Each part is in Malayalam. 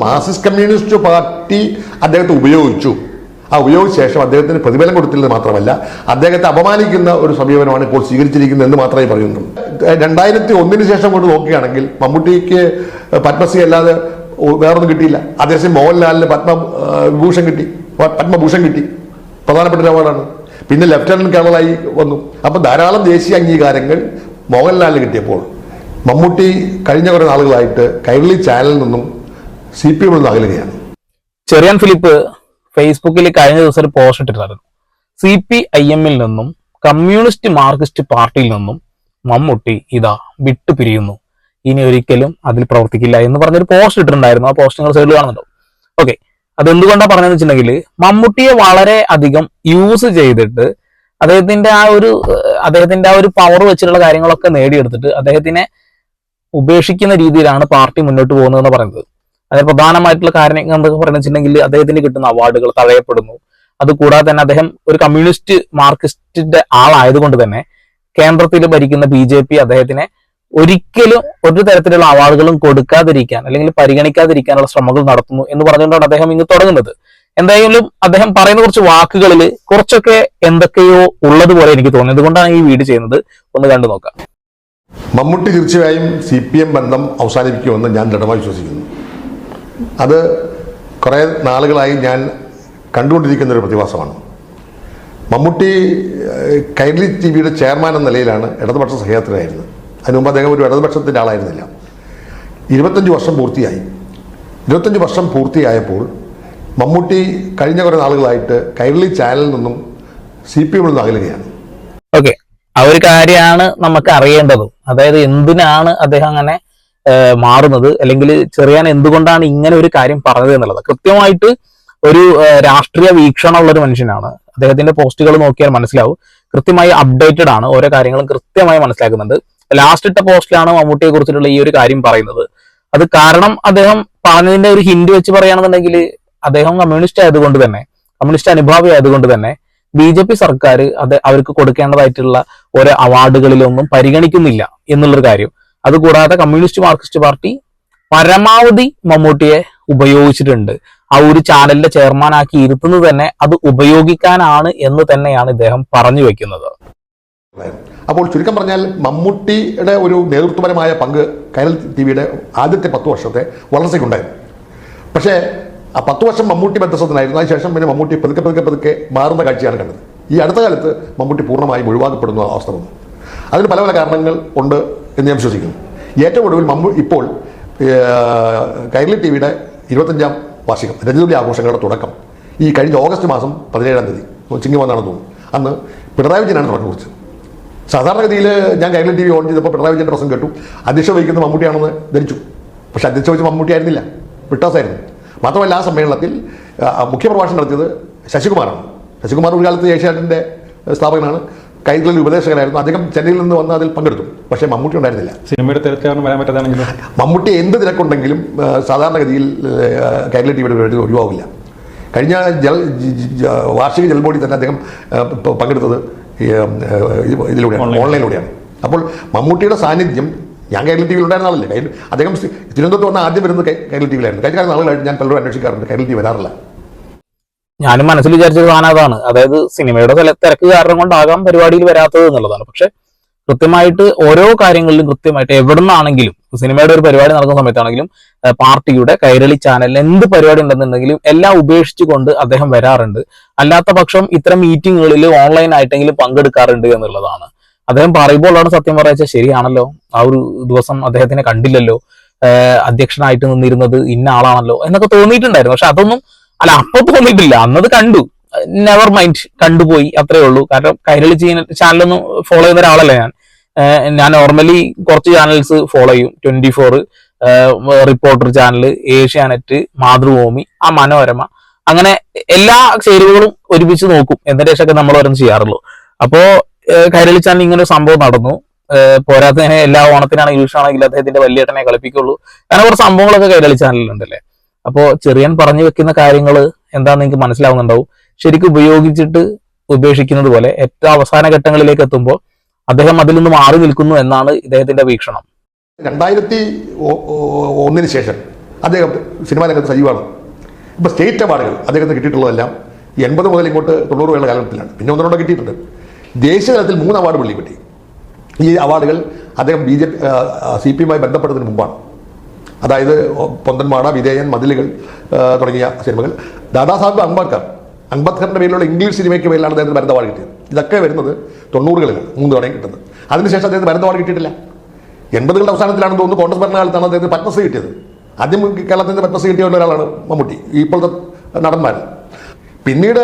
മാർക്സിസ്റ്റ് കമ്മ്യൂണിസ്റ്റ് പാർട്ടി അദ്ദേഹത്തെ ഉപയോഗിച്ചു. ആ ഉപയോഗിച്ച ശേഷം അദ്ദേഹത്തിന് പ്രതിഫലം കൊടുത്തില്ലെന്ന് മാത്രമല്ല അദ്ദേഹത്തെ അപമാനിക്കുന്ന ഒരു സമീപനമാണ് ഇപ്പോൾ സ്വീകരിച്ചിരിക്കുന്നത് എന്ന് മാത്രമേ പറയുന്നു രണ്ടായിരത്തി ഒന്നിന് ശേഷം കൊണ്ട് നോക്കുകയാണെങ്കിൽ മമ്മൂട്ടിക്ക് പത്മശ്രീ അല്ലാതെ വേറൊന്നും കിട്ടിയില്ല. അതേസമയം മോഹൻലാലിന് പത്മ ആ, വിഭൂഷൺ കിട്ടി. പത്മഭൂഷൺ കിട്ടി. പ്രധാനപ്പെട്ട ഒരു അവാർഡാണ്. പിന്നെ ലഫ്റ്റനന്റ് കേണലായി വന്നു. അപ്പൊ ധാരാളം ദേശീയ അംഗീകാരങ്ങൾ മോഹൻലാലിന് കിട്ടിയപ്പോൾ മമ്മൂട്ടി കഴിഞ്ഞ കുറേ നാളുകളായിട്ട് കൈരളി ചാനലിൽ നിന്നും സി പി എമ്മിൽ നിന്ന് അകലുകയാണ് ചെറിയാൻ ഫിലിപ്പ് ഫേസ്ബുക്കിൽ കഴിഞ്ഞ ദിവസം ഒരു പോസ്റ്റ് ഇട്ടിരുന്നു സി പി ഐ എമ്മിൽ നിന്നും കമ്മ്യൂണിസ്റ്റ് മാർക്സിസ്റ്റ് പാർട്ടിയിൽ നിന്നും മമ്മൂട്ടി ഇതാ വിട്ടുപിരിയുന്നു. ഇനി ഒരിക്കലും അതിൽ പ്രവർത്തിക്കില്ല എന്ന് പറഞ്ഞൊരു പോസ്റ്റ് ഇട്ടിട്ടുണ്ടായിരുന്നു. ആ പോസ്റ്റ് നിങ്ങൾ സൈഡിൽ കാണുന്നുണ്ടോ? ഓക്കെ അതെന്തുകൊണ്ടാണ് പറഞ്ഞതെന്ന് വെച്ചിട്ടുണ്ടെങ്കിൽ മമ്മൂട്ടിയെ വളരെ അധികം യൂസ് ചെയ്തിട്ട് അദ്ദേഹത്തിന്റെ ആ ഒരു അദ്ദേഹത്തിന്റെ ആ ഒരു പവർ വെച്ചിട്ടുള്ള കാര്യങ്ങളൊക്കെ നേടിയെടുത്തിട്ട് അദ്ദേഹത്തിനെ ഉപേക്ഷിക്കുന്ന രീതിയിലാണ് പാർട്ടി മുന്നോട്ട് പോകുന്നതെന്ന് പറയുന്നത്. അതിന് പ്രധാനമായിട്ടുള്ള കാര്യം എന്തൊക്കെ പറയുന്നത് വെച്ചിട്ടുണ്ടെങ്കിൽ അദ്ദേഹത്തിന് കിട്ടുന്ന അവാർഡുകൾ തഴയപ്പെടുന്നു. അതുകൂടാതെ തന്നെ അദ്ദേഹം ഒരു കമ്മ്യൂണിസ്റ്റ് മാർക്സിസ്റ്റിന്റെ ആളായതുകൊണ്ട് തന്നെ കേന്ദ്രത്തിൽ ഭരിക്കുന്ന ബി ജെ പി അദ്ദേഹത്തിനെ ഒരിക്കലും ഒരു തരത്തിലുള്ള അവാർഡുകളും കൊടുക്കാതിരിക്കാൻ അല്ലെങ്കിൽ പരിഗണിക്കാതിരിക്കാനുള്ള ശ്രമങ്ങൾ നടത്തുന്നു എന്ന് പറഞ്ഞുകൊണ്ടാണ് അദ്ദേഹം ഇങ്ങ് തുടങ്ങുന്നത്. എന്തായാലും അദ്ദേഹം പറയുന്ന കുറച്ച് വാക്കുകളിൽ കുറച്ചൊക്കെ എന്തൊക്കെയോ ഉള്ളതുപോലെ എനിക്ക് തോന്നുന്നു. അതുകൊണ്ടാണ് ഈ വീട് ചെയ്യുന്നത്? ഒന്ന് കണ്ടു നോക്കാം. മമ്മൂട്ടി തീർച്ചയായും സി പി എം ബന്ധം അവസാനിപ്പിക്കുമെന്ന് ഞാൻ ദൃഢമായി വിശ്വസിക്കുന്നു. അത് കുറേ നാളുകളായി ഞാൻ കണ്ടുകൊണ്ടിരിക്കുന്ന ഒരു പ്രതിഭാസമാണ്. മമ്മൂട്ടി കൈഡ്ലി ടി വിയുടെ ചെയർമാൻ എന്ന നിലയിലാണ് ഇടതുപക്ഷ സഹയാത്രിയായിരുന്നത് അതിനു മുമ്പ് അദ്ദേഹം ഒരു ഇടതുപക്ഷത്തിന്റെ ആളായിരുന്നില്ല. ഇരുപത്തഞ്ച് വർഷം പൂർത്തിയായി. ഇരുപത്തഞ്ച് വർഷം പൂർത്തിയായപ്പോൾ മമ്മൂട്ടി കഴിഞ്ഞ കുറേ നാളുകളായിട്ട് കൈരളി ചാനലിൽ നിന്നും സി പി എമ്മിൽ നിന്ന് അകലുകയാണ്. ഓക്കെ. ആ ഒരു കാര്യമാണ് നമുക്ക് അറിയേണ്ടത്. അതായത് എന്തിനാണ് അദ്ദേഹം അങ്ങനെ മാറുന്നത് അല്ലെങ്കിൽ ചെറിയാൻ എന്തുകൊണ്ടാണ് ഇങ്ങനെ ഒരു കാര്യം പറഞ്ഞത് എന്നുള്ളത്? കൃത്യമായിട്ട് ഒരു രാഷ്ട്രീയ വീക്ഷണമുള്ള ഒരു മനുഷ്യനാണ്. അദ്ദേഹത്തിന്റെ പോസ്റ്റുകൾ നോക്കിയാൽ മനസ്സിലാവും. കൃത്യമായി അപ്ഡേറ്റഡ് ആണ് ഓരോ കാര്യങ്ങളും കൃത്യമായി മനസ്സിലാക്കുന്നുണ്ട്. ലാസ്റ്റ് ഇട്ട പോസ്റ്റിലാണ് മമ്മൂട്ടിയെ കുറിച്ചിട്ടുള്ള ഈ ഒരു കാര്യം പറയുന്നത്. അത് കാരണം അദ്ദേഹം പറഞ്ഞതിന്റെ ഒരു ഹിന്റ് വെച്ച് പറയുകയാണെന്നുണ്ടെങ്കിൽ അദ്ദേഹം കമ്മ്യൂണിസ്റ്റ് ആയതുകൊണ്ട് തന്നെ കമ്മ്യൂണിസ്റ്റ് അനുഭാവി ആയതുകൊണ്ട് തന്നെ ബി ജെ പി സർക്കാർ അത് അവർക്ക് കൊടുക്കേണ്ടതായിട്ടുള്ള ഓരോ അവാർഡുകളിലൊന്നും പരിഗണിക്കുന്നില്ല എന്നുള്ളൊരു കാര്യം. അതുകൂടാതെ കമ്മ്യൂണിസ്റ്റ് മാർക്സിസ്റ്റ് പാർട്ടി പരമാവധി മമ്മൂട്ടിയെ ഉപയോഗിച്ചിട്ടുണ്ട്. ആ ഒരു ചാനലിന്റെ ചെയർമാനാക്കി ഇരുത്തുന്നത് തന്നെ അത് ഉപയോഗിക്കാനാണ് എന്ന് തന്നെയാണ് ഇദ്ദേഹം പറഞ്ഞു വെക്കുന്നത്. അപ്പോൾ ചുരുക്കം പറഞ്ഞാൽ മമ്മൂട്ടിയുടെ ഒരു നേതൃത്വപരമായ പങ്ക് കൈരൽ ടി വിയുടെ ആദ്യത്തെ പത്ത് വർഷത്തെ വളർച്ചയ്ക്കുണ്ടായിരുന്നു. പക്ഷേ ആ പത്ത് വർഷം മമ്മൂട്ടി ബന്ധസ്ഥനായിരുന്നു അതിനുശേഷം പിന്നെ മമ്മൂട്ടി പതുക്കെ പതുക്കെ പതുക്കെ മാറുന്ന കാഴ്ചയാണ് കണ്ടത്. ഈ അടുത്ത കാലത്ത് മമ്മൂട്ടി പൂർണമായും ഒഴിവാക്കപ്പെടുന്ന അവസ്ഥ വന്നു. അതിന് പല പല കാരണങ്ങൾ ഉണ്ട് എന്ന് ഞാൻ വിശ്വസിക്കുന്നു. ഏറ്റവും ഒടുവിൽ മമ്മു ഇപ്പോൾ കൈരളി ടി വിയുടെ ഇരുപത്തഞ്ചാം വാർഷികം രജതുലി ആഘോഷങ്ങളുടെ തുടക്കം. ഈ കഴിഞ്ഞ ഓഗസ്റ്റ് മാസം പതിനേഴാം തീയതി ചിങ്ങി വന്നാണ് തോന്നുന്നു. അന്ന് പിണറായി വിജയനാണ് തുടക്കം കുറിച്ചത്. സാധാരണഗതിയിൽ ഞാൻ കൈരളി ടി വി ഓൺ ചെയ്തപ്പോൾ പിണറായി വിജയന്റെ പ്രസംഗം കേട്ടു. അധ്യക്ഷ വഹിക്കുന്ന മമ്മൂട്ടിയാണെന്ന് ധരിച്ചു. പക്ഷെ അധ്യക്ഷ വഹിച്ച മമ്മൂട്ടി ആയിരുന്നില്ല. വിട്ടാസായിരുന്നു. മാത്രമല്ല ആ സമ്മേളനത്തിൽ മുഖ്യപ്രഭാഷണം നടത്തിയത് ശശികുമാറാണ്. ശശികുമാർ ഒരു കാലത്ത് ഏഷ്യാനെറ്റിന്റെ സ്ഥാപകനാണ്. കൈകളിൽ ഉപദേശകനായിരുന്നു. അദ്ദേഹം ചെന്നൈയിൽ നിന്ന് വന്ന് അതിൽ പങ്കെടുത്തു. പക്ഷേ മമ്മൂട്ടി ഉണ്ടായിരുന്നില്ല. സിനിമയുടെ തിരക്കാരണം വരാൻ പറ്റാതാണെങ്കിലും? മമ്മൂട്ടി എന്ത് തിരക്കുണ്ടെങ്കിലും സാധാരണഗതിയിൽ കേരള ടി വിയുടെ പരിപാടി ഒഴിവാകില്ല കഴിഞ്ഞ ജൽ വാർഷിക ജൽ ബോഡി തന്നെ അദ്ദേഹം പങ്കെടുത്തത് ഇതിലൂടെയാണ് ഓൺലൈനിലൂടെയാണ്. അപ്പോൾ മമ്മൂട്ടിയുടെ സാന്നിധ്യം ഞാൻ കേരള ടി വിയിൽ ഉണ്ടായിരുന്ന ആളല്ലേ അദ്ദേഹം തിരുവനന്തപുരത്ത് വന്ന ആദ്യം വരുന്നത് കേരള കൈരളി ടി വിയിലായിരുന്നു. കഴിഞ്ഞ കാലം നാളുകളായിട്ട് ഞാൻ പലരും അന്വേഷിക്കാറുണ്ട്. കേരള ടി വരാറില്ല. ഞാനും മനസ്സിൽ വിചാരിച്ച സാധനം അതായത് സിനിമയുടെ തിരക്ക് കാരണം കൊണ്ടാകാം പരിപാടിയിൽ വരാത്തത് എന്നുള്ളതാണ്. പക്ഷെ കൃത്യമായിട്ട് ഓരോ കാര്യങ്ങളിലും കൃത്യമായിട്ട് എവിടെ നിന്നാണെങ്കിലും സിനിമയുടെ ഒരു പരിപാടി നടക്കുന്ന സമയത്താണെങ്കിലും പാർട്ടിയുടെ കൈരളി ചാനലിൽ എന്ത് പരിപാടി ഉണ്ടെന്നുണ്ടെങ്കിലും എല്ലാം ഉപേക്ഷിച്ചുകൊണ്ട് അദ്ദേഹം വരാറുണ്ട്. അല്ലാത്ത പക്ഷം ഇത്തരം മീറ്റിങ്ങുകളിൽ ഓൺലൈൻ ആയിട്ടെങ്കിലും പങ്കെടുക്കാറുണ്ട് എന്നുള്ളതാണ്. അദ്ദേഹം പറയുമ്പോഴാണ് സത്യം പറയാച്ച ശരിയാണല്ലോ. ആ ഒരു ദിവസം അദ്ദേഹത്തിനെ കണ്ടില്ലല്ലോ. അധ്യക്ഷനായിട്ട് നിന്നിരുന്നത് ഇന്ന ആളാണല്ലോ എന്നൊക്കെ തോന്നിയിട്ടുണ്ടായിരുന്നു. പക്ഷെ അതൊന്നും അല്ല അപ്പൊ തോന്നിയിട്ടില്ല. അന്നത് കണ്ടു. നെവർ മൈൻഡ് കണ്ടുപോയി. അത്രേ ഉള്ളൂ. കാരണം കൈരളി ചെയ്യുന്ന ചാനലൊന്നും ഫോളോ ചെയ്യുന്ന ഒരാളല്ല ഞാൻ. ഞാൻ നോർമലി കുറച്ച് ചാനൽസ് ഫോളോ ചെയ്യും. Twenty four reporter channel Asianet Mathrubhumi ആ മനോരമ. അങ്ങനെ എല്ലാ ചേരുവകളും ഒരുമിച്ച് നോക്കും. എന്നിട്ട് ശേഷമൊക്കെ നമ്മൾ ഓരോന്ന് ചെയ്യാറുള്ളൂ. അപ്പോ കൈരളി ചാനൽ ഇങ്ങനെ സംഭവം നടന്നു. പോരാത്തതിനെ എല്ലാ ഓണത്തിനാണെങ്കിലും ഇംഗ്ലീഷാണെങ്കിൽ അദ്ദേഹത്തിന്റെ വലിയ വലിയേട്ടനെ കളിപ്പിക്കുള്ളൂ. അങ്ങനെ കുറച്ച് സംഭവങ്ങളൊക്കെ കൈരളി ചാനലിലുണ്ടല്ലേ? അപ്പോ ചെറിയൻ പറഞ്ഞു വെക്കുന്ന കാര്യങ്ങൾ എന്താണെന്ന് നിങ്ങൾക്ക് മനസ്സിലാവുന്നുണ്ടാവും. ശരിക്കും ഉപയോഗിച്ചിട്ട് ഉപേക്ഷിക്കുന്നത് പോലെ ഏറ്റവും അവസാന ഘട്ടങ്ങളിലേക്ക് എത്തുമ്പോൾ അദ്ദേഹം അതിൽ നിന്ന് മാറി നിൽക്കുന്നു എന്നാണ് ഇദ്ദേഹത്തിന്റെ വീക്ഷണം. രണ്ടായിരത്തി ഒന്നിന് ശേഷം അദ്ദേഹം സിനിമാ രംഗത്ത് സജീവമാണ്. ഇപ്പോൾ സ്റ്റേറ്റ് അവാർഡുകൾ അദ്ദേഹത്തിന് കിട്ടിയിട്ടുള്ളതെല്ലാം എൺപത് മുതൽ ഇങ്ങോട്ട് തൊണ്ണൂറ് വരെയുള്ള കാലഘട്ടത്തിലാണ്. പിന്നെ ഒന്നുകൂടെ കിട്ടിയിട്ടുണ്ട്. ദേശീയ തലത്തിൽ മൂന്ന് അവാർഡ് പുള്ളി കിട്ടി. ഈ അവാർഡുകൾ അദ്ദേഹം B J P C P എമ്മായി ബന്ധപ്പെട്ടതിന് മുമ്പാണ്. അതായത് പൊന്തൻമാട വിധേയൻ മതിലുകൾ തുടങ്ങിയ സിനിമകൾ. ദാദാസാഹിബ് അംബേദ്കർ അംബേദ്കറിന്റെ പേരിലുള്ള ഇംഗ്ലീഷ് സിനിമയ്ക്ക് പേരിലാണ് അദ്ദേഹത്തിന് ഭരതവാട് കിട്ടിയത്. ഇതൊക്കെ വരുന്നത് തൊണ്ണൂറുകളിലാണ് മൂന്ന് തവണയും കിട്ടുന്നത്. അതിനുശേഷം അദ്ദേഹം ഭരതവാട് കിട്ടിയിട്ടില്ല. എൺപതുകളുടെ അവസാനത്തിലാണെന്ന് തോന്നുന്നു കോൺഗ്രസ് ഭരണകാലത്താണ് അദ്ദേഹത്തിന് പത്മശ്രീ കിട്ടിയത്. ആദ്യം കേരളത്തിൽ നിന്ന് പത്മശ്രീ കിട്ടിയ ഒരാളാണ് മമ്മൂട്ടി ഇപ്പോഴത്തെ നടന്മാർ. പിന്നീട്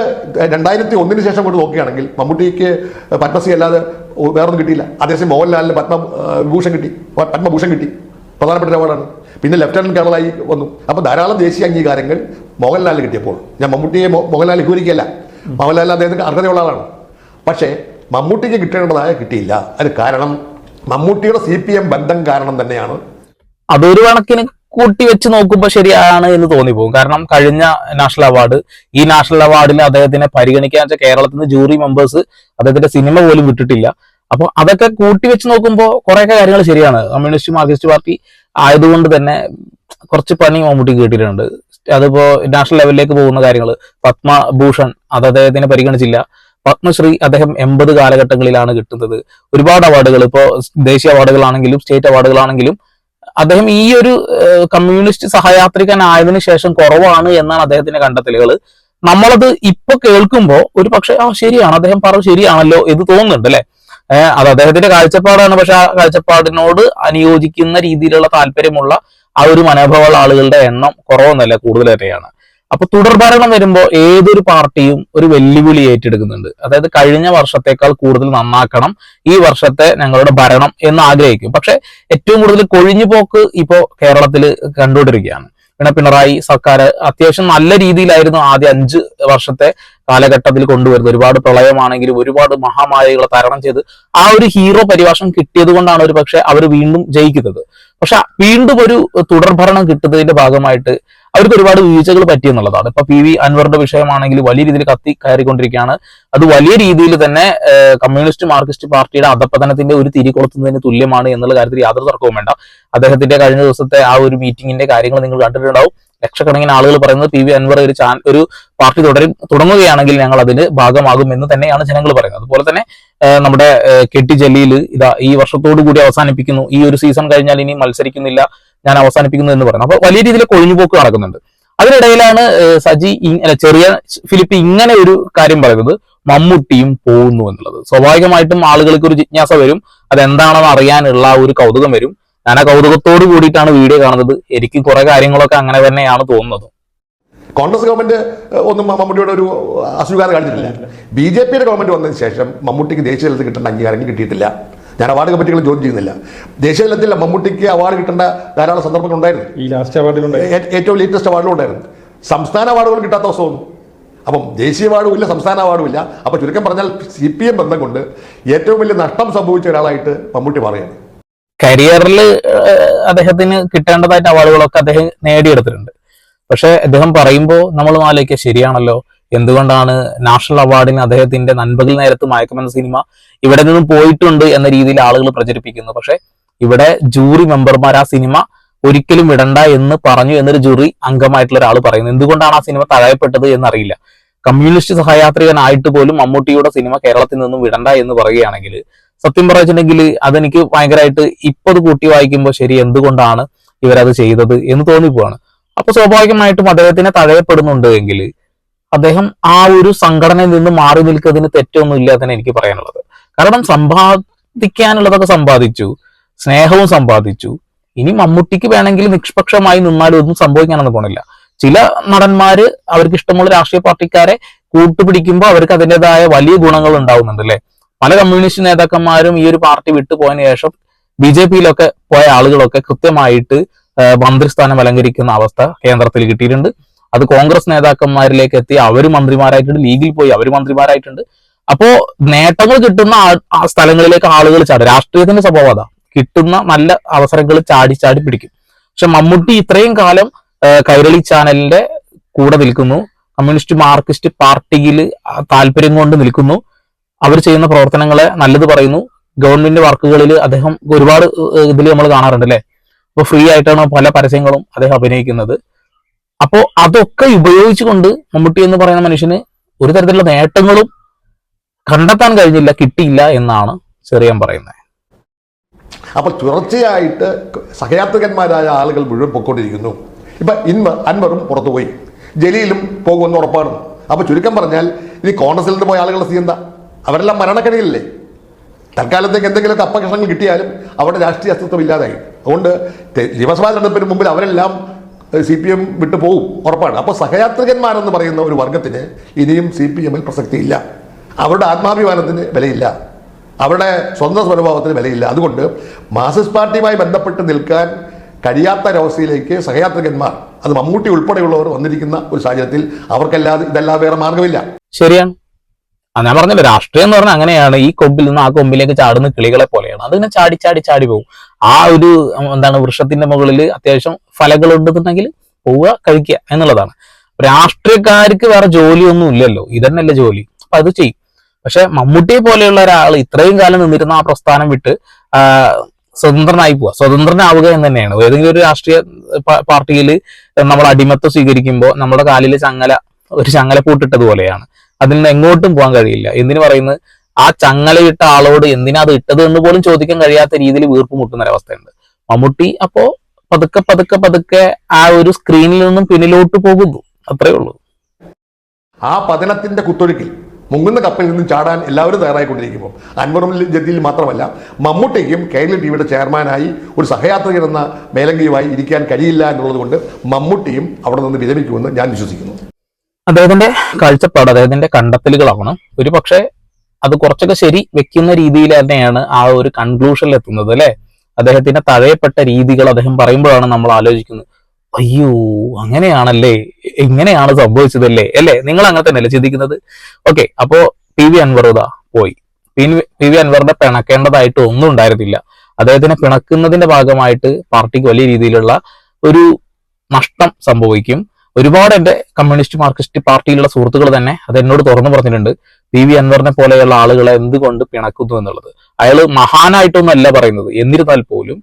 രണ്ടായിരത്തി ഒന്നിന് ശേഷം കൊണ്ട് നോക്കുകയാണെങ്കിൽ മമ്മൂട്ടിക്ക് പത്മശ്രീ അല്ലാതെ വേറൊന്നും കിട്ടിയില്ല. അതേസമയം മോഹൻലാലിന് പത്മ ആ, കിട്ടി. പത്മഭൂഷൺ കിട്ടി. പ്രധാനപ്പെട്ട ഒരാളാണ്. പിന്നെ ലെഫ്റ്റനന്റ് കേണലായി വന്നു. അപ്പോൾ ധാരാളം ദേശീയ അംഗീകാരങ്ങൾ മോഹൻലാലിന് കിട്ടിയപ്പോൾ. ഞാൻ മമ്മൂട്ടിയെ മോഹൻലാൽ ഹൂരിക്കല്ല മോഹൻലാലിന് അദ്ദേഹത്തിന് അർഹതയുള്ള ആളാണ്. പക്ഷേ മമ്മൂട്ടിക്ക് കിട്ടേണ്ടതായ കിട്ടിയില്ല. അതിന് കാരണം മമ്മൂട്ടിയുടെ സി പി എം ബന്ധം കാരണം തന്നെയാണ്. അതൊരു കണക്കിന് കൂട്ടി വെച്ച് നോക്കുമ്പോൾ ശരിയാണ് എന്ന് തോന്നിപ്പോകും. കാരണം കഴിഞ്ഞ നാഷണൽ അവാർഡ് ഈ നാഷണൽ അവാർഡിൽ അദ്ദേഹത്തിനെ പരിഗണിക്കാൻ വെച്ചാൽ കേരളത്തിൽ നിന്ന് ജൂറി മെമ്പേഴ്സ് അദ്ദേഹത്തിന്റെ സിനിമ പോലും വിട്ടിട്ടില്ല. അപ്പോൾ അതൊക്കെ കൂട്ടി വെച്ച് നോക്കുമ്പോൾ കുറേയൊക്കെ കാര്യങ്ങൾ ശരിയാണ്. കമ്മ്യൂണിസ്റ്റ് മാർക്സിസ്റ്റ് പാർട്ടി ആയതുകൊണ്ട് തന്നെ കുറച്ച് പണി മമ്മൂട്ടി കിട്ടിയിട്ടുണ്ട് അതിപ്പോ നാഷണൽ ലെവലിലേക്ക് പോകുന്ന കാര്യങ്ങൾ പത്മഭൂഷൺ അത് അദ്ദേഹത്തിനെ പരിഗണിച്ചില്ല. പത്മശ്രീ അദ്ദേഹം എൺപത് കാലഘട്ടങ്ങളിലാണ് കിട്ടുന്നത്. ഒരുപാട് അവാർഡുകൾ ഇപ്പോ ദേശീയ അവാർഡുകളാണെങ്കിലും സ്റ്റേറ്റ് അവാർഡുകളാണെങ്കിലും അദ്ദേഹം ഈ ഒരു കമ്മ്യൂണിസ്റ്റ് സഹയാത്രികനായതിനു ശേഷം കുറവാണ് എന്നാണ് അദ്ദേഹത്തിന്റെ കണ്ടെത്തലുകൾ നമ്മളത് ഇപ്പൊ കേൾക്കുമ്പോൾ ഒരു പക്ഷെ ആ ശരിയാണ്. അദ്ദേഹം പറഞ്ഞു ശരിയാണല്ലോ എന്ന് തോന്നുന്നുണ്ട് അല്ലെ? അത് അദ്ദേഹത്തിന്റെ കാഴ്ചപ്പാടാണ്. പക്ഷെ ആ കാഴ്ചപ്പാടിനോട് അനുയോജിക്കുന്ന രീതിയിലുള്ള താല്പര്യമുള്ള ആ ഒരു മനോഭാവമുള്ള ആളുകളുടെ എണ്ണം കുറവൊന്നല്ല കൂടുതൽ തന്നെയാണ്. അപ്പൊ തുടർഭരണം വരുമ്പോൾ ഏതൊരു പാർട്ടിയും ഒരു വെല്ലുവിളി ഏറ്റെടുക്കുന്നുണ്ട്. അതായത് കഴിഞ്ഞ വർഷത്തേക്കാൾ കൂടുതൽ നന്നാക്കണം ഈ വർഷത്തെ ഞങ്ങളുടെ ഭരണം എന്ന് ആഗ്രഹിക്കും. പക്ഷെ ഏറ്റവും കൂടുതൽ കൊഴിഞ്ഞു പോക്ക് ഇപ്പോ കേരളത്തിൽ കണ്ടുകൊണ്ടിരിക്കുകയാണ്. പിന്നെ പിണറായി സർക്കാർ അത്യാവശ്യം നല്ല രീതിയിലായിരുന്നു ആദ്യ അഞ്ച് വർഷത്തെ കാലഘട്ടത്തിൽ കൊണ്ടുവരുന്നത്. ഒരുപാട് പ്രളയമാണെങ്കിലും ഒരുപാട് മഹാമാരികളെ തരണം ചെയ്ത് ആ ഒരു ഹീറോ പരിഭാഷം കിട്ടിയത് കൊണ്ടാണ് ഒരു പക്ഷെ അവർ വീണ്ടും ജയിക്കുന്നത്. പക്ഷെ വീണ്ടും ഒരു തുടർഭരണം കിട്ടുന്നതിന്റെ ഭാഗമായിട്ട് അവർക്ക് ഒരുപാട് വീഴ്ചകൾ പറ്റി എന്നുള്ളതാണ്. ഇപ്പൊ പി വി അൻവറിന്റെ വിഷയമാണെങ്കിൽ വലിയ രീതിയിൽ കത്തി കയറിക്കൊണ്ടിരിക്കുകയാണ്. അത് വലിയ രീതിയിൽ തന്നെ കമ്മ്യൂണിസ്റ്റ് മാർക്സിസ്റ്റ് പാർട്ടിയുടെ അധപ്പതനത്തിന്റെ ഒരു തിരി കൊളുത്തുന്നതിന് തുല്യമാണ് എന്നുള്ള കാര്യത്തിൽ യാതൊരു തർക്കവും വേണ്ട. അദ്ദേഹത്തിന്റെ കഴിഞ്ഞ ദിവസത്തെ ആ ഒരു മീറ്റിംഗിന്റെ കാര്യങ്ങൾ നിങ്ങൾ കണ്ടിട്ടുണ്ടാവും. ലക്ഷക്കണക്കിന് ആളുകൾ പറയുന്നത് പി വി അൻവർ ഒരു ചാൻ ഒരു പാർട്ടി തുടരും തുടങ്ങുകയാണെങ്കിൽ ഞങ്ങൾ അതിന് ഭാഗമാകും എന്ന് തന്നെയാണ് ജനങ്ങൾ പറയുന്നത്. അതുപോലെ തന്നെ നമ്മുടെ കെട്ടി ജലീൽ ഇതാ ഈ വർഷത്തോടു കൂടി അവസാനിപ്പിക്കുന്നു. ഈ ഒരു സീസൺ കഴിഞ്ഞാൽ ഇനി മത്സരിക്കുന്നില്ല. ഞാൻ അവസാനിപ്പിക്കുന്നു എന്ന് പറയുന്നത് അപ്പൊ വലിയ രീതിയിൽ കൊഴിഞ്ഞുപോക്ക് നടക്കുന്നുണ്ട്. അതിനിടയിലാണ് സജി ചെറിയ ഫിലിപ്പ് ഇങ്ങനെ ഒരു കാര്യം പറയുന്നത് മമ്മൂട്ടിയും പോകുന്നു എന്നുള്ളത്. സ്വാഭാവികമായിട്ടും ആളുകൾക്ക് ഒരു ജിജ്ഞാസ വരും അതെന്താണെന്ന് അറിയാനുള്ള ഒരു കൗതുകം വരും. ഞാൻ ആ കൗതുകത്തോട് കൂടിയിട്ടാണ് വീഡിയോ കാണുന്നത്. എനിക്ക് കുറെ കാര്യങ്ങളൊക്കെ അങ്ങനെ തന്നെയാണ് തോന്നുന്നത്. കോൺഗ്രസ് ഗവൺമെന്റ് ഒന്നും മമ്മൂട്ടിയുടെ ഒരു അസ്വീകാരം കാണിച്ചിട്ടില്ല. ബി ജെ പിയുടെ ഗവൺമെന്റ് വന്നതിന് ശേഷം മമ്മൂട്ടിക്ക് ദേശീയ തലത്തിൽ കിട്ടേണ്ട അംഗീകാരങ്ങൾ കിട്ടിയിട്ടില്ല. ഞാൻ അവാർഡ് കമ്മിറ്റികൾ ജോയിൻ ചെയ്യുന്നില്ല. ദേശീയ തലത്തിൽ മമ്മൂട്ടിക്ക് അവാർഡ് കിട്ടേണ്ട ധാരാളം സന്ദർഭങ്ങൾ ഉണ്ടായിരുന്നു. ഈ ലാസ്റ്റ് അവാർഡിലുണ്ട് ഏറ്റവും ലേറ്റസ്റ്റ് അവാർഡിലും ഉണ്ടായിരുന്നു. സംസ്ഥാന അവാർഡുകൾ കിട്ടാത്ത അവസ്ഥ വന്നു അപ്പം ദേശീയ അവാർഡും ഇല്ല സംസ്ഥാന അവാർഡും ഇല്ല. അപ്പോൾ ചുരുക്കം പറഞ്ഞാൽ സി പി എം ബന്ധം കൊണ്ട് ഏറ്റവും വലിയ നഷ്ടം സംഭവിച്ച ഒരാളായിട്ട് മമ്മൂട്ടി പറയുന്നത് കരിയറിൽ അദ്ദേഹത്തിന് കിട്ടേണ്ടതായിട്ട് അവാർഡുകളൊക്കെ അദ്ദേഹം നേടിയെടുത്തിട്ടുണ്ട്. പക്ഷെ അദ്ദേഹം പറയുമ്പോൾ നമ്മൾ ആലോചിക്കുക ശരിയാണല്ലോ? എന്തുകൊണ്ടാണ് നാഷണൽ അവാർഡിന് അദ്ദേഹത്തിന്റെ നൻപകൽ നേരത്ത് മയക്കുമെന്ന സിനിമ ഇവിടെ നിന്നും പോയിട്ടുണ്ട് എന്ന രീതിയിൽ ആളുകൾ പ്രചരിപ്പിക്കുന്നു. പക്ഷെ ഇവിടെ ജൂറി മെമ്പർമാർ ആ സിനിമ ഒരിക്കലും വിടണ്ട എന്ന് പറഞ്ഞു എന്നൊരു ജൂറി അംഗമായിട്ടുള്ള ഒരാൾ പറയുന്നു. എന്തുകൊണ്ടാണ് ആ സിനിമ തഴയപ്പെട്ടത് എന്നറിയില്ല. കമ്മ്യൂണിസ്റ്റ് സഹയാത്രികനായിട്ട് പോലും മമ്മൂട്ടിയുടെ സിനിമ കേരളത്തിൽ നിന്നും വിടണ്ട എന്ന് പറയുകയാണെങ്കിൽ സത്യം പറഞ്ഞിട്ടുണ്ടെങ്കിൽ അതെനിക്ക് ഭയങ്കരമായിട്ട് ഇപ്പൊ അത് കൂട്ടി വായിക്കുമ്പോൾ ശരി എന്തുകൊണ്ടാണ് ഇവരത് ചെയ്തത് എന്ന് തോന്നിപ്പോവാണ്. അപ്പൊ സ്വാഭാവികമായിട്ടും അദ്ദേഹത്തിനെ തഴയപ്പെടുന്നുണ്ട് എങ്കിൽ അദ്ദേഹം ആ ഒരു സംഘടനയിൽ നിന്ന് മാറി നിൽക്കുന്നതിന് തെറ്റൊന്നും ഇല്ല തന്നെ എനിക്ക് പറയാനുള്ളത്. കാരണം സമ്പാദിക്കാനുള്ളതൊക്കെ സമ്പാദിച്ചു സ്നേഹവും സമ്പാദിച്ചു. ഇനി മമ്മൂട്ടിക്ക് വേണമെങ്കിൽ നിഷ്പക്ഷമായി നിന്നാലും ഒന്നും സംഭവിക്കാനൊന്നും പോണില്ല. ചില നടന്മാര് അവർക്ക് ഇഷ്ടമുള്ള രാഷ്ട്രീയ പാർട്ടിക്കാരെ കൂട്ടുപിടിക്കുമ്പോൾ അവർക്ക് അതിന്റെതായ വലിയ ഗുണങ്ങൾ ഉണ്ടാവുന്നുണ്ട് അല്ലെ? പല കമ്മ്യൂണിസ്റ്റ് നേതാക്കന്മാരും ഈ ഒരു പാർട്ടി വിട്ടുപോയതിനു ശേഷം ബി ജെ പിയിലൊക്കെ പോയ ആളുകളൊക്കെ കൃത്യമായിട്ട് മന്ത്രിസ്ഥാനം അലങ്കരിക്കുന്ന അവസ്ഥ കേന്ദ്രത്തിൽ കിട്ടിയിട്ടുണ്ട്. അത് കോൺഗ്രസ് നേതാക്കന്മാരിലേക്ക് എത്തി അവർ മന്ത്രിമാരായിട്ടുണ്ട് ലീഗിൽ പോയി അവർ മന്ത്രിമാരായിട്ടുണ്ട്. അപ്പോ നേട്ടങ്ങൾ കിട്ടുന്ന ആ- സ്ഥലങ്ങളിലേക്ക് ആളുകൾ ചാടും. രാഷ്ട്രീയത്തിന്റെ സ്വഭാവം അതാ. കിട്ടുന്ന നല്ല അവസരങ്ങൾ ചാടി ചാടി പിടിക്കും. പക്ഷെ മമ്മൂട്ടി ഇത്രയും കാലം കൈരളി ചാനലിന്റെ കൂടെ നിൽക്കുന്നു. കമ്മ്യൂണിസ്റ്റ് മാർക്സിസ്റ്റ് പാർട്ടിയിൽ താല്പര്യം കൊണ്ട് നിൽക്കുന്നു. അവർ ചെയ്യുന്ന പ്രവർത്തനങ്ങളെ നല്ലത് പറയുന്നു. ഗവൺമെന്റ് വർക്കുകളിൽ അദ്ദേഹം ഒരുപാട് ഇതിൽ നമ്മൾ കാണാറുണ്ട് അല്ലെ? അപ്പോൾ ഫ്രീ ആയിട്ടാണ് പല പരസ്യങ്ങളും അദ്ദേഹം അഭിനയിക്കുന്നത്. അപ്പോ അതൊക്കെ ഉപയോഗിച്ചുകൊണ്ട് മമ്മൂട്ടി എന്ന് പറയുന്ന മനുഷ്യന് ഒരു തരത്തിലുള്ള നേട്ടങ്ങളും കണ്ടെത്താൻ കഴിഞ്ഞില്ല കിട്ടിയില്ല എന്നാണ് ചെറിയാൻ പറയുന്നത്. അപ്പോൾ തുടർച്ചയായിട്ട് സഹയാത്രികന്മാരായ ആളുകൾ മുഴുവൻ പൊക്കോണ്ടിരിക്കുന്നു. ഇപ്പൊ ഇന്ന് അൻവറും പുറത്തുപോയി. ജലീലും പോകുമെന്ന് ഉറപ്പാണ്. അപ്പൊ ചുരുക്കം പറഞ്ഞാൽ ഇനി കോൺഗ്രസിൽ നിന്ന് പോയ ആളുകളുടെ സ്ഥിതി എന്താ? അവരെല്ലാം മരണക്കണിയില്ലേ തൽക്കാലത്തേക്ക് എന്തെങ്കിലും അപകർഷങ്ങൾ കിട്ടിയാലും അവരുടെ രാഷ്ട്രീയ അസ്തിത്വം ഇല്ലാതായി. അതുകൊണ്ട് നിയമസഭാ തെരഞ്ഞെടുപ്പിന് മുമ്പിൽ അവരെല്ലാം സി പി എം വിട്ടു പോകും ഉറപ്പാണ്. അപ്പോൾ സഹയാത്രികന്മാരെന്ന് പറയുന്ന ഒരു വർഗത്തിന് ഇനിയും സി പി എമ്മിൽ പ്രസക്തിയില്ല. അവരുടെ ആത്മാഭിമാനത്തിന് വിലയില്ല. അവരുടെ സ്വന്തം സ്വരഭാവത്തിന് വിലയില്ല. അതുകൊണ്ട് മാർസിസ്റ്റ് പാർട്ടിയുമായി ബന്ധപ്പെട്ട് നിൽക്കാൻ കഴിയാത്ത ഒരവസ്ഥയിലേക്ക് സഹയാത്രികന്മാർ അത് മമ്മൂട്ടി ഉൾപ്പെടെയുള്ളവർ വന്നിരിക്കുന്ന ഒരു സാഹചര്യത്തിൽ അവർക്കല്ലാതെ ഇതല്ലാതെ വേറെ മാർഗമില്ല ശരിയാണ് ഞാൻ പറഞ്ഞല്ലോ രാഷ്ട്രീയം എന്ന് പറഞ്ഞാൽ അങ്ങനെയാണ്. ഈ കൊമ്പിൽ നിന്ന് ആ കൊമ്പിലേക്ക് ചാടുന്ന കിളികളെ പോലെയാണ്. അതിങ്ങനെ ചാടി ചാടി ചാടി പോകും. ആ ഒരു എന്താണ് വൃക്ഷത്തിന്റെ മുകളിൽ അത്യാവശ്യം ഫലങ്ങൾ ഉണ്ടെന്നുണ്ടെങ്കിൽ പോവുക കഴിക്കുക എന്നുള്ളതാണ്. രാഷ്ട്രീയക്കാർക്ക് വേറെ ജോലിയൊന്നും ഇല്ലല്ലോ. ഇതന്നെയല്ലേ ജോലി. അപ്പൊ അത് ചെയ്യും. പക്ഷെ മമ്മൂട്ടിയെ പോലെയുള്ള ഒരാൾ ഇത്രയും കാലം നിന്നിരുന്ന ആ പ്രസ്ഥാനം വിട്ട് സ്വതന്ത്രനായി പോവുക. സ്വതന്ത്രനാവുക എന്ന് തന്നെയാണ്. ഏതെങ്കിലും ഒരു രാഷ്ട്രീയ പാർട്ടിയിൽ നമ്മൾ അടിമത്തം സ്വീകരിക്കുമ്പോൾ നമ്മുടെ കാലിൽ ചങ്ങല ഒരു ചങ്ങല പൂട്ടിട്ടതുപോലെയാണ് അതിൽ നിന്ന് എങ്ങോട്ടും പോകാൻ കഴിയില്ല. എന്തിനു പറയുന്നത്? ആ ചങ്ങലയിട്ട ആളോട് എന്തിനാ അത് ഇട്ടത് എന്ന് പോലും ചോദിക്കാൻ കഴിയാത്ത രീതിയിൽ വീർപ്പ് മുട്ടുന്ന ഒരവസ്ഥയുണ്ട് മമ്മൂട്ടി അപ്പോ പതുക്കെ പതുക്കെ പതുക്കെ ആ ഒരു സ്ക്രീനിൽ നിന്നും പിന്നിലോട്ട് പോകുന്നു. അത്രേ ഉള്ളൂ. ആ പതനത്തിന്റെ കുത്തൊഴുക്കിൽ മുങ്ങുന്ന കപ്പലിൽ നിന്നും ചാടാൻ എല്ലാവരും തയ്യാറായിക്കൊണ്ടിരിക്കുമ്പോൾ അൻവറും ജതിയിൽ മാത്രമല്ല മമ്മൂട്ടിക്കും കേരള ടിവിയുടെ ചെയർമാനായി ഒരു സഹയാത്രികൻ എന്ന മേലങ്കിയുമായി ഇരിക്കാൻ കഴിയില്ല എന്നുള്ളത് കൊണ്ട് മമ്മൂട്ടിയും അവിടെ നിന്ന് വിരമിക്കുമെന്ന് ഞാൻ വിശ്വസിക്കുന്നു. അദ്ദേഹത്തിന്റെ കാഴ്ചപ്പാട് അദ്ദേഹത്തിന്റെ കണ്ടെത്തലുകളാവണം. ഒരു പക്ഷേ അത് കുറച്ചൊക്കെ ശരി വെക്കുന്ന രീതിയിൽ തന്നെയാണ് ആ ഒരു കൺക്ലൂഷനിൽ എത്തുന്നത് അല്ലെ? അദ്ദേഹത്തിന്റെ തഴയപ്പെട്ട രീതികൾ അദ്ദേഹം പറയുമ്പോഴാണ് നമ്മൾ ആലോചിക്കുന്നത്. അയ്യോ അങ്ങനെയാണല്ലേ? ഇങ്ങനെയാണ് സംഭവിച്ചതല്ലേ? അല്ലേ? നിങ്ങൾ അങ്ങനെ തന്നെയല്ലേ ചിന്തിക്കുന്നത്? ഓക്കെ അപ്പോ പി വി അൻവർ പോയി. പി വി അൻവറിനെ പിണക്കേണ്ടതായിട്ട് ഒന്നും ഉണ്ടായിരുന്നില്ല. അദ്ദേഹത്തിനെ പിണക്കുന്നതിന്റെ ഭാഗമായിട്ട് പാർട്ടിക്ക് വലിയ രീതിയിലുള്ള ഒരു നഷ്ടം സംഭവിക്കും. ഒരുപാട് എന്റെ കമ്മ്യൂണിസ്റ്റ് മാർക്സിസ്റ്റ് പാർട്ടിയിലുള്ള സുഹൃത്തുക്കൾ തന്നെ അത് എന്നോട് തുറന്നു പറഞ്ഞിട്ടുണ്ട്. പി. വി. അൻവറിനെ പോലെയുള്ള ആളുകളെ എന്തുകൊണ്ട് പിണക്കുന്നു എന്നുള്ളത്. അയാൾ അല്ല പറയുന്നത്. എന്നിരുന്നാൽ പോലും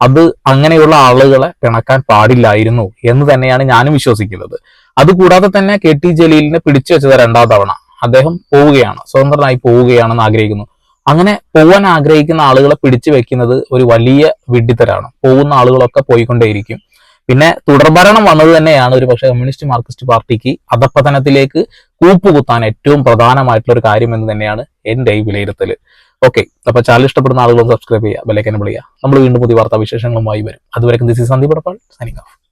അത് അങ്ങനെയുള്ള ആളുകളെ പിണക്കാൻ പാടില്ലായിരുന്നു എന്ന് തന്നെയാണ് ഞാനും വിശ്വസിക്കുന്നത്. അതുകൂടാതെ തന്നെ കെ. ടി. ജലീലിനെ പിടിച്ചു വെച്ചത് രണ്ടാം തവണ. അദ്ദേഹം പോവുകയാണ്. സ്വതന്ത്രനായി പോവുകയാണെന്ന് ആഗ്രഹിക്കുന്നു. അങ്ങനെ പോവാൻ ആഗ്രഹിക്കുന്ന ആളുകളെ പിടിച്ചു വെക്കുന്നത് ഒരു വലിയ വിഡ്ഢിത്തരാണ്. പോകുന്ന ആളുകളൊക്കെ പോയിക്കൊണ്ടേയിരിക്കും. പിന്നെ തുടർഭരണം വന്നത് തന്നെയാണ് ഒരു പക്ഷേ കമ്മ്യൂണിസ്റ്റ് മാർക്സിസ്റ്റ് പാർട്ടിക്ക് അധപ്പതനത്തിലേക്ക് കൂപ്പുകുത്താൻ ഏറ്റവും പ്രധാനമായിട്ടുള്ള ഒരു കാര്യം എന്ന് തന്നെയാണ് എന്റെ ഈ വിലയിരുത്തൽ ഓക്കെ അപ്പൊ ചാനൽ ഇഷ്ടപ്പെടുന്ന ആളുകളും സബ്സ്ക്രൈബ് ചെയ്യുക ബെല്ലൈക്കൻ വിളിക്കുക. നമ്മൾ വീണ്ടും പുതിയ വാർത്താ വിശേഷങ്ങളുമായി വരും അതുവരെ this Sandeep Padappal signing off